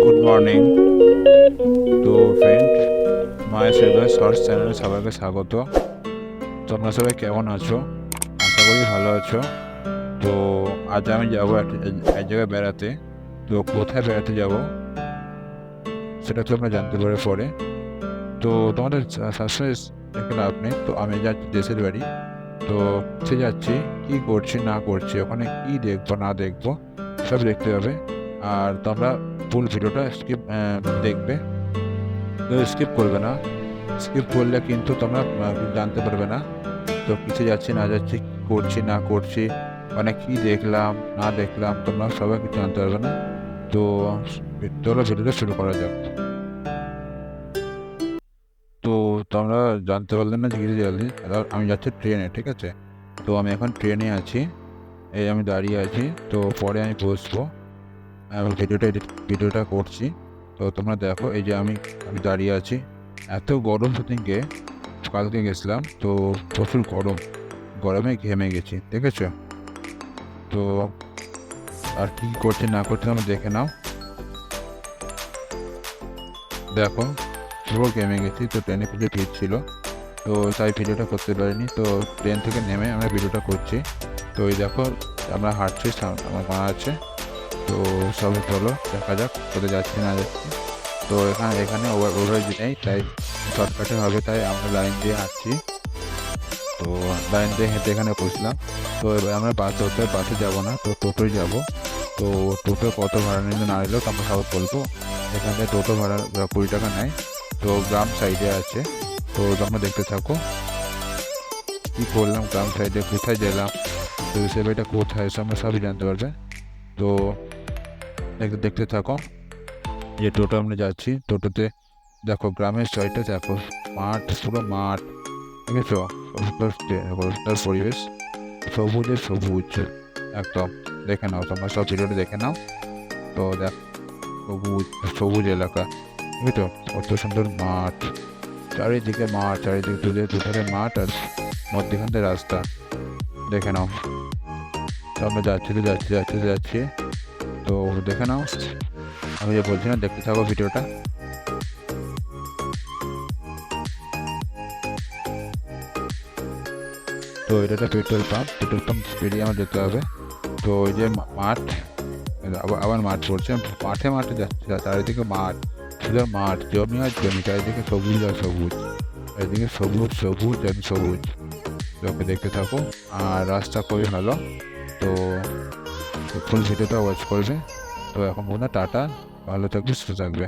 Good morning তো friend মায়ের সেবা শর্টস চ্যানেলে সবাইকে স্বাগত তোমরা সবাই কেমন আছো? আশা করি ভালো আছো। তো আজ আমি যাব এক জায়গায় বেড়াতে। তো কোথায় বেড়াতে যাব? সেটা তোমরা জানতে পারে পরে। তো তোমাদের সাসপেন্স দেখে লাভ নেই। তো আমি যাচ্ছি দেশের বাড়ি। তো সে যাচ্ছি, কী করছি, না করছি, ওখানে কী দেখব, না দেখব, সব দেখতে হবে। আর তোমরা ফুল ভিডিওটা স্কিপ দেখবে। স্কিপ করবে না। স্কিপ করলে কিন্তু তোমরা জানতে পারবে না। তো কিছু যাচ্ছি, না যাচ্ছি, করছি, না করছি মানে কী দেখলাম, না দেখলাম, তোমরা সবাই কিছু জানতে পারবে না। তো চলো ভিডিওটা শুরু করা যাক। তো তোমরা জানতে পারলে না যে কিছু জানি আমি যাচ্ছি ট্রেনে, ঠিক আছে? তো আমি এখন ট্রেনে আছি। এই আমি দাঁড়িয়ে আছি। তো পরে আমি বসবো। ভিডিওটা এডিট, ভিডিওটা করছি। তো তোমরা দেখো, এই যে আমি দাঁড়িয়ে আছি। এত গরম সেদিনকে কালকে গেছিলাম, তো প্রচুর গরম। গরমে ঘেমে গেছি, দেখেছ? তো আর কি করছে, না করছে তোমরা দেখে নাও। দেখো, পুরো ঘেমে গেছি, তো ট্রেনে পুজো ভিড় ছিল। তো তাই ভিডিওটা করতে পারিনি, তো ট্রেন থেকে নেমে আমরা ভিডিওটা করছি। তো এই দেখো, আমরা হাঁটছি আমার মা আছে। তো সবই চলো দেখা যাক কোথায় যাচ্ছে না যাচ্ছি। তো এখানে এখানে ওভার ওভারব্রিজ নেই, তাই শর্টকাটে হবে, তাই আমরা লাইন দিয়ে আসছি। তো লাইন দিয়ে হেঁটে এখানে পৌঁছলাম। তো এবার আমরা বাসে হতে বাসে যাব না, তো টোটোয় যাব। তো টোটো কত ভাড়া নিলে না নিলেও তো আমরা সব বলব, এখান থেকে টোটো ভাড়া কুড়ি টাকা নেয়। তো গ্রাম সাইডে আছে। তো তোমরা দেখতে থাকো। কী করলাম গ্রাম সাইডে কোথায় গেলাম, তো এটা কোথায় আমরা সবই জানতে পারবে। তো দেখতে থাকো। যে টোটো আমরা যাচ্ছি। টোটোতে দেখো গ্রামের সাইডটা দেখো মাঠ, পুরো মাঠ। ঠিক আছে পরিষ্কার পরিবেশ। সবুজে সবুজ, একদম। দেখে নাও, তোমরা সব ভিডিওটা দেখে নাও। তো দেখ, সবুজ সবুজ এলাকা। ঠিক আছে কত সুন্দর মাঠ। চারিদিকে মাঠ, চারিদিকে দুধে দুধারে মাঠ আর মধ্যখানতে রাস্তা। দেখে নাও। তো আমরা যাচ্ছি তো যাচ্ছি যাচ্ছি যাচ্ছি। তো দেখে নাও। আমি যে বলছি না, দেখতে থাকো ভিডিওটা। তো এটা একটা পেট্রোল পাম্প পেট্রোল পাম্প পেরিয়ে আমার যেতে হবে। তো ওই যে মাঠ, আবার মাঠ পড়ছে। মাঠে মাঠে যাচ্ছে চারিদিকে মাঠ শুধু মাঠ, জমি আর জমি, চারিদিকে সবুজ আর সবুজ। চারিদিকে সবুজ সবুজ আর সবুজ। তোকে দেখতে থাকো। আর রাস্তা খুবই ভালো। তো ফুল ভিডিওটা ওয়াচ করবে। তো এখন মনে টাটা ভালো থাকবে সুস্থ থাকবে।